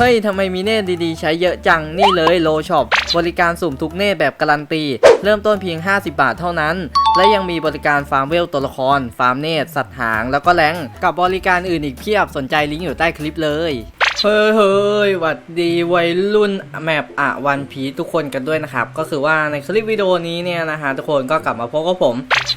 เฮ้ยทำไมมีเนตดีๆ ใช้เยอะจังนี่เลยโลช็อปบริการสุ่มทุกเนตแบบการันตี เริ่มต้นเพียง 50 บาทเท่านั้น และยังมีบริการฟาร์มเวลตัวละคร ฟาร์มเนตสัตว์หาง แล้วก็แรงกับบริการอื่นอีกเพียบสนใจลิงก์อยู่ใต้คลิปเลยเฮ้ยเฮ้ยหวัดดีวัยรุ่นแมปอะวันพีทุกคนกันด้วยนะครับ ก็คือว่าในคลิปวิดีโอนี้เนี่ยนะฮะทุกคนก็กลับมาพบกับผม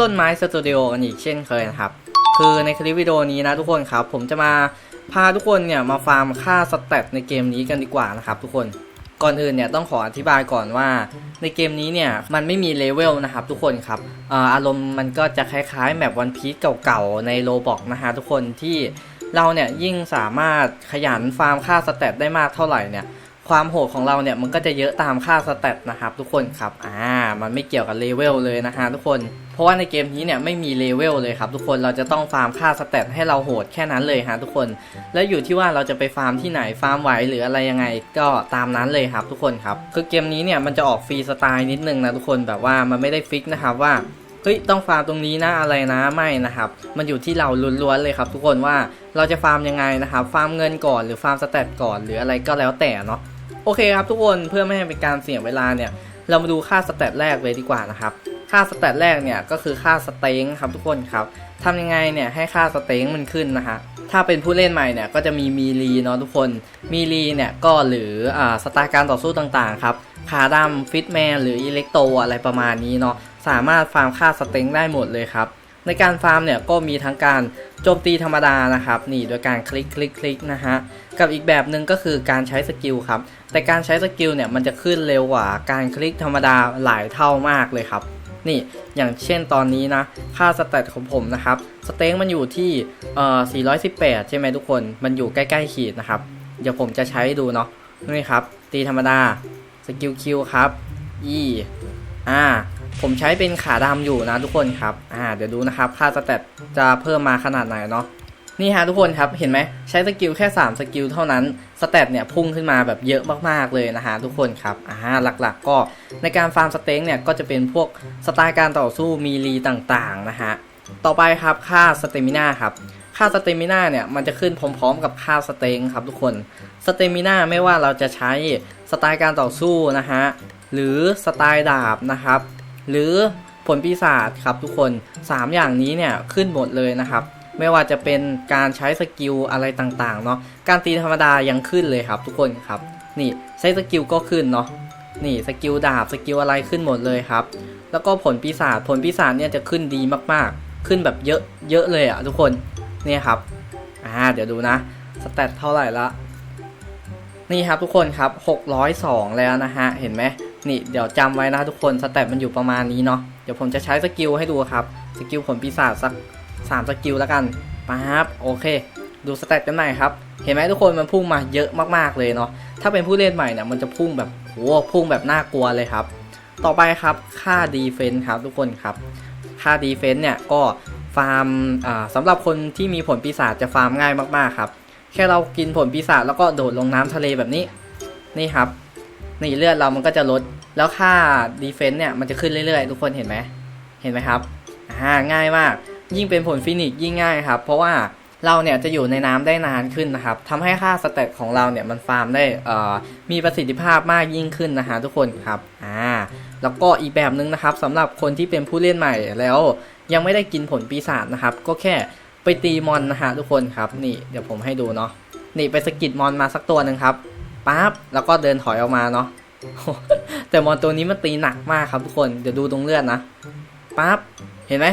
ต้นไม้สตูดิโอกันอีกเช่นเคยนะครับ คือในคลิปวิดีโอนี้นะทุกคนครับ ผมจะมา พาทุกคนเนี่ยมาฟาร์มค่าสเตตในเกมนี้กันดีกว่านะครับทุกคนก่อนอื่นเนี่ยต้องขออธิบายก่อนว่า ในเกมนี้เนี่ยมันไม่มีเลเวลนะครับทุกคนครับอารมณ์มันก็จะคล้ายๆแมปวันพีซเก่าๆในโลบอกนะฮะทุกคนที่เราเนี่ยยิ่งสามารถขยันฟาร์มค่าสเตตได้มากเท่าไหร่เนี่ย ความโหดของเราเนี่ยมันก็จะเยอะตามค่าสเตตนะครับทุกคนครับอ่ามันไม่เกี่ยวกับเลเวลเลยนะฮะทุกคน เพราะว่าในเกมนี้เนี่ยไม่มีเลเวลเลยครับทุกคนเราจะต้องฟาร์มค่าสเตตให้เราโหดแค่นั้นเลยฮะทุกคน แล้วอยู่ที่ว่าเราจะไปฟาร์มที่ไหนฟาร์มไหวหรืออะไรยังไงก็ตามนั้นเลยครับทุกคนครับคือเกมนี้เนี่ยมันจะออกฟรีสไตล์นิดนึงนะทุกคนแบบว่ามันไม่ได้ฟิกนะครับว่าเฮ้ยต้องฟาร์มตรงนี้นะอะไรนะไม่นะครับ มันอยู่ที่เราล้วนๆเลยครับ ทุกคนว่าเราจะฟาร์มยังไงนะครับ ฟาร์มเงินก่อนหรือฟาร์มสเตตก่อนหรืออะไรก็แล้วแต่เนาะ โอเคครับทุกคนเพื่อไม่ให้เป็นการเสียเวลาเนี่ย เรามาดูค่าสเตตแรกเลยดีกว่านะครับ ค่าสเตตแรกเนี่ยก็คือค่าสเต็งครับทุกคนครับทำยังไงเนี่ยให้ค่าสเต็งมันขึ้นนะฮะถ้าเป็นผู้เล่นใหม่เนี่ยก็จะมีมีลีเนาะทุกคน มีลีเนี่ยก็หรืออ่าสไตล์การต่อสู้ต่างๆครับขาดำฟิตแมนหรืออิเล็กโตอะไรประมาณนี้เนาะสามารถฟาร์มค่าสเต็งได้หมดเลยครับ ในการฟาร์มเนี่ยก็มีทั้งการโจมตีธรรมดานะครับนี่โดยการคลิกคลิกคลิกนะฮะกับอีกแบบหนึ่งก็คือการใช้สกิลครับแต่การใช้สกิลเนี่ยมันจะขึ้นเร็วกว่าการคลิกธรรมดาหลายเท่ามากเลยครับนี่อย่างเช่นตอนนี้นะค่าสเตตของผมนะครับสเต็งมันอยู่ที่เอ่อ418 ใช่ไหมทุกคนมันอยู่ใกล้ๆขีดนะครับเดี๋ยวผมจะใช้ดูเนาะนี่ครับตีธรรมดาสกิลคิวครับ E อ่า ผมใช้เป็นขาดำอยู่นะทุกคนครับ อ่า เดี๋ยวดูนะครับ ค่าสเตตจะเพิ่มมาขนาดไหนเนาะ นี่ฮะทุกคนครับ เห็นไหม ใช้สกิลแค่ 3 สกิลเท่านั้น สเตตเนี่ยพุ่งขึ้นมาแบบเยอะมากๆเลยนะฮะทุกคนครับ อ่า หลักๆ ก็ในการฟาร์มสเต็งเนี่ยก็จะเป็นพวกสไตล์การต่อสู้มีรีต่างๆนะฮะ ต่อไปครับค่าสเตมิน่าครับค่าสเตมิน่าเนี่ยมันจะขึ้นพร้อมๆกับค่าสเต็งครับทุกคน สเตมิน่าไม่ว่าเราจะใช้สไตล์การต่อสู้นะฮะ หรือสไตล์ดาบนะครับ หรือผลปีศาจครับทุกคน 3 อย่างนี้เนี่ยขึ้นหมดเลยนะครับ ไม่ว่าจะเป็นการใช้สกิลอะไรต่างๆเนาะการตีธรรมดายังขึ้นเลยครับทุกคนครับ นี่ใช้สกิลก็ขึ้นเนาะนี่สกิลดาบสกิลอะไรขึ้นหมดเลยครับ แล้วก็ผลปีศาจผลปีศาจเนี่ยจะขึ้นดีมากๆ ขึ้นแบบเยอะเยอะเลยอะทุกคนเนี่ยครับอ่าเดี๋ยวดูนะสเตตเท่าไหร่ละนี่ครับทุกคนครับ 602 แล้วนะฮะ เห็นไหม นี่เดี๋ยวจำไว้นะทุกคนสเตตมันอยู่ประมาณนี้เนาะเดี๋ยวผมจะใช้สกิลให้ดูครับสกิลผลปีศาจสัก3สกิลแล้วกันปั๊บโอเค ดูสเตตกันหน่อยครับ เห็นไหมทุกคนมันพุ่งมาเยอะมากๆเลยเนาะถ้าเป็นผู้เล่นใหม่เนี่ยมันจะพุ่งแบบโหพุ่งแบบน่ากลัวเลยครับ ต่อไปครับค่าดีเฟนส์ครับทุกคนครับค่าดีเฟนส์เนี่ยก็ฟาร์มสำหรับคนที่มีผลปีศาจจะฟาร์มง่ายมากๆครับ แค่เรากินผลปีศาจแล้วก็โดดลงน้ำทะเลแบบนี้ นี่ครับ นี่เลือดเรามันก็จะลด แล้วค่าดีเฟนส์เนี่ยมันจะขึ้นเรื่อยๆ ทุกคนเห็นไหมเห็นไหมครับอ่าง่ายมาก ยิ่งเป็นผลฟินิกยิ่งง่ายครับ เพราะว่าเราเนี่ยจะอยู่ในน้ำได้นานขึ้นนะครับทำให้ค่าสเตตของเราเนี่ยมันฟาร์มได้อ่อมีประสิทธิภาพมากยิ่งขึ้นนะฮะทุกคนครับอ่าแล้วก็อีกแบบนึงนะครับสำหรับคนที่เป็นผู้เล่นใหม่แล้วยังไม่ได้กินผลปีศาจนะครับ ก็แค่ไปตีมอนนะฮะทุกคนครับนี่เดี๋ยวผมให้ดูเนาะนี่ไปสกิดมอนมาสักตัวหนึ่งครับ ปั๊บแล้วก็เดินถอยออกมาเนาะแต่มอนตัวนี้มันตีหนักมากครับทุกคนเดี๋ยวดูตรงเลือดนะปั๊บเห็นไหม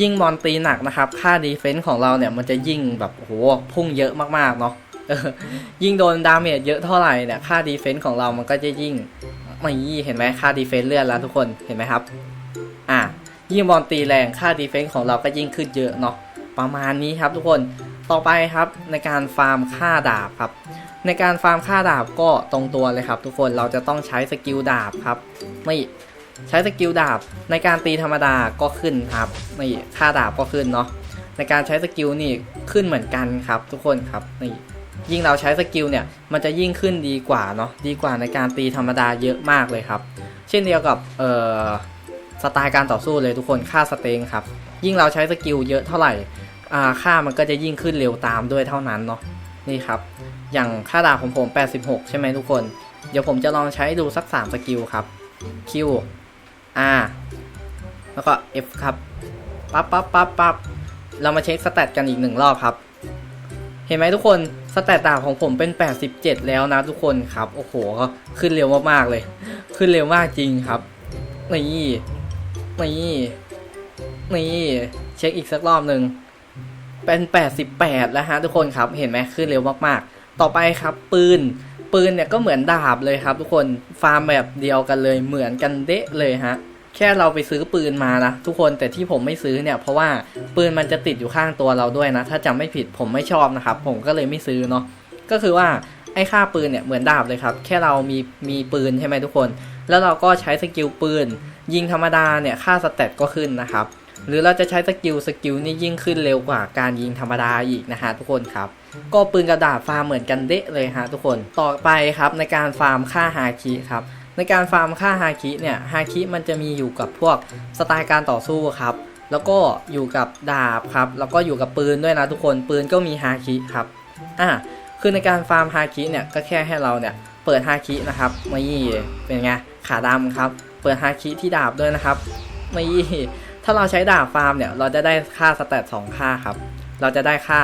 ยิ่งมอนตีหนักนะครับ ค่าดีเฟนส์ของเราเนี่ยมันจะยิ่งแบบโหพุ่งเยอะมากๆเนาะยิ่งโดนดาเมจเยอะเท่าไหร่เนี่ยค่าดีเฟนส์ของเรามันก็จะยิ่งไม่เห็นไหมค่าดีเฟนส์เลือดแล้วทุกคนเห็นไหมครับ อะยิ่งมอนตีแรงค่าดีเฟนส์ของเราก็ยิ่งขึ้นเยอะเนาะประมาณนี้ครับทุกคนต่อไปครับในการฟาร์มค่าดาบครับ ในการฟาร์มค่าดาบก็ตรงตัวเลยครับ ทุกคนเราจะต้องใช้สกิลดาบครับไม่ใช้สกิลดาบในการตีธรรมดาก็ขึ้นครับนี่ค่าดาบก็ขึ้นเนาะในการใช้สกิลนี่ขึ้นเหมือนกันครับ ทุกคนครับนี่ยิ่งเราใช้สกิลเนี่ยมันจะยิ่งขึ้นดีกว่าเนาะดีกว่าในการตีธรรมดาเยอะมากเลยครับ เช่นเดียวกับเอ่อสไตล์การต่อสู้เลยทุกคนค่าสเต็งครับ ยิ่งเราใช้สกิลเยอะเท่าไหร่อ่าค่ามันก็จะยิ่งขึ้นเร็วตามด้วยเท่านั้นเนาะ นี่ครับ อย่างค่าดาบของผม 86 ใช่ไหมทุกคน เดี๋ยวผมจะลองใช้ดูสัก 3 สกิลครับ Q R แล้วก็ F ครับ ปั๊บปั๊บปั๊บปั๊บเรามาเช็คสแตทกันอีกหนึ่งรอบครับ เห็นไหมทุกคน สแตทดาบของผมเป็น 87 แล้วนะทุกคนครับ โอ้โหก็ขึ้นเร็วมากๆเลย ขึ้นเร็วมากจริงครับ นี่ นี่ นี่ เช็คอีกสักรอบหนึ่ง เป็น 88 แล้วฮะทุกคนครับ เห็นไหมขึ้นเร็วมากๆ ต่อไปครับปืน ปืนเนี่ยก็เหมือนดาบเลยครับ ทุกคน ฟาร์มแบบเดียวกันเลย เหมือนกันเดะเลยฮะ แค่เราไปซื้อปืนมานะทุกคน แต่ที่ผมไม่ซื้อเนี่ยเพราะว่าปืนมันจะติดอยู่ข้างตัวเราด้วยนะ ถ้าจำไม่ผิดผมไม่ชอบนะครับ ผมก็เลยไม่ซื้อเนาะ ก็คือว่าไอ้ค่าปืนเนี่ยเหมือนดาบเลยครับ แค่เรามีมีปืนใช่ไหมทุกคน แล้วเราก็ใช้สกิลปืน ยิงธรรมดาเนี่ยค่าสเตตก็ขึ้นนะครับ หรือเราจะใช้สกิลสกิลนี่ยิ่งขึ้นเร็วกว่าการยิงธรรมดาอีกนะฮะทุกคนครับ ก็ปืนกระดาษฟาร์มเหมือนกันเดะเลยฮะทุกคนต่อไปครับในการฟาร์มค่าฮาคิครับในการฟาร์มค่าฮาคิเนี่ยฮาคิมันจะมีอยู่กับพวกสไตล์การต่อสู้ครับแล้วก็อยู่กับดาบครับ แล้วก็อยู่กับปืนด้วยนะทุกคนปืนก็มีฮาคิครับอ่าคือในการฟาร์มฮาคิเนี่ยก็แค่ให้เราเนี่ยเปิดฮาคินะครับนี่เป็นไงขาดำครับ เปิดฮาคิที่ดาบด้วยนะครับนี่ ถ้าเราใช้ดาบฟาร์มเนี่ยเราจะได้ค่าสแตทสองค่าครับ เราจะได้ค่า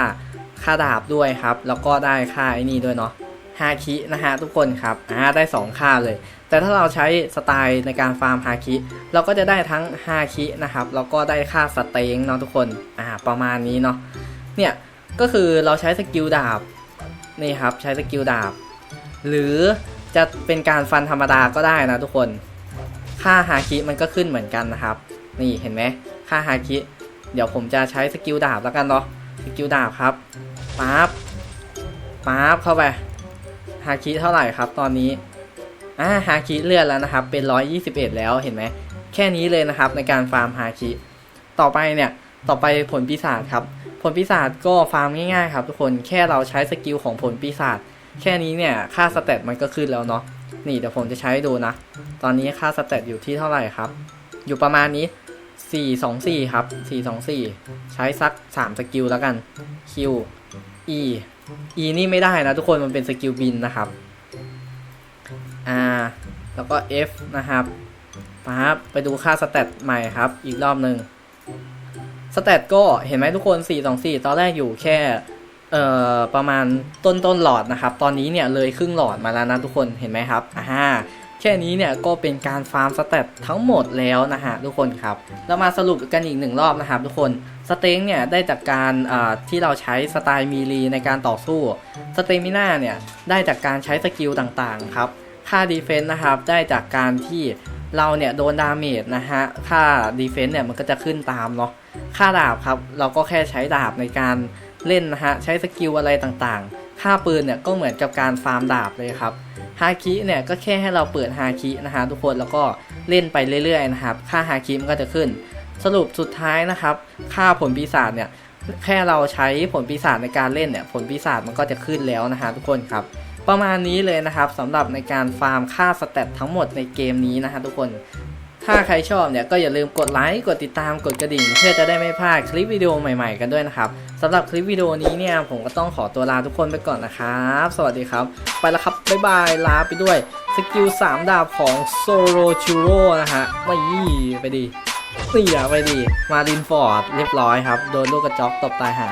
ค่าดาบด้วยครับ แล้วก็ได้ค่าไอ้นี่ด้วยเนาะฮาคินะฮะทุกคนครับอ่าได้สองค่าเลย แต่ถ้าเราใช้สไตล์ในการฟาร์มฮาคิ เราก็จะได้ทั้งฮาคินะครับแล้วก็ได้ค่าสเต็งเนาะทุกคนอ่าประมาณนี้เนาะเนี่ยก็คือเราใช้สกิลดาบนี่ครับใช้สกิลดาบ หรือจะเป็นการฟันธรรมดาก็ได้นะทุกคน ค่าฮาคิมันก็ขึ้นเหมือนกันนะครับ นี่เห็นไหมค่าฮาคิ เดี๋ยวผมจะใช้สกิลดาบแล้วกันเนาะสกิลดาบครับปั๊บปั๊บเข้าไปฮาคิเท่าไหร่ครับตอนนี้อ่าฮาคิเลื่อนแล้วนะครับ เป็น 121 แล้วเห็นไหมแค่นี้เลยนะครับในการฟาร์มฮาคิ ต่อไปเนี่ยต่อไปผลปีศาจครับ ผลปีศาจก็ฟาร์มง่ายๆครับทุกคนแค่เราใช้สกิลของผลปีศาจแค่นี้เนี่ยค่าสเตตมันก็ขึ้นแล้วเนาะนี่เดี๋ยวผมจะใช้ดูนะ ตอนนี้ค่าสเตตอยู่ที่เท่าไหร่ครับ อยู่ประมาณนี้ 424ครับ424ใช้สัก3สกิลแล้วกัน Q E E นี่ไม่ได้นะทุกคนมันเป็นสกิลบินนะครับ R แล้วก็ F นะครับปั๊บไปดูค่าสเตตใหม่ครับ อีกรอบหนึ่งสเตตก็เห็นไหมทุกคน 4 2 4 ตอนแรกอยู่แค่เอ่อประมาณต้นต้นหลอดนะครับ ตอนนี้เนี่ยเลยครึ่งหลอดมาแล้วนะทุกคนเห็นไหมครับอ่า แค่นี้เนี่ยก็เป็นการฟาร์มสเตตทั้งหมดแล้วนะฮะทุกคนครับ เรามาสรุปกันอีกหนึ่งรอบนะครับทุกคนสเต็งเนี่ยได้จากการที่เราใช้สไตล์มีลีในการต่อสู้สเตมิน่าเนี่ยได้จากการใช้สกิลต่างๆครับค่าดีเฟนส์นะครับได้จากการที่เราเนี่ยโดนดาเมจนะฮะค่าดีเฟนส์เนี่ยมันก็จะขึ้นตามเนาะค่าดาบครับเราก็แค่ใช้ดาบในการเล่นนะฮะใช้สกิลอะไรต่างๆ ค่าปืนเนี่ยก็เหมือนกับการฟาร์มดาบเลยครับฮาคิเนี่ยก็แค่ให้เราเปิดฮาคินะฮะทุกคนแล้วก็เล่นไปเรื่อยๆนะครับค่าฮาคิมันก็จะขึ้น สรุปสุดท้ายนะครับ ค่าผลปีศาจเนี่ยแค่เราใช้ผลปีศาจในการเล่นเนี่ยผลปีศาจมันก็จะขึ้นแล้วนะฮะทุกคนครับประมาณนี้เลยนะครับสำหรับในการฟาร์มค่าสเตตทั้งหมดในเกมนี้นะฮะทุกคนถ้าใครชอบเนี่ยก็อย่าลืมกดไลค์กดติดตามกดกระดิ่ง เพื่อจะได้ไม่พลาดคลิปวิดีโอใหม่ๆกันด้วยนะครับ สำหรับคลิปวิดีโอนี้เนี่ยผมก็ต้องขอตัวลาทุกคนไปก่อนนะครับ สวัสดีครับ ไปแล้วครับ บ๊ายบาย ลาไปด้วย สกิล 3 ดาบของโซโรชูโรนะฮะไม่ไปดีสี่ไปดี มาดินฟอร์ดเรียบร้อยครับ โดนลูกกระจอกตบตายห่า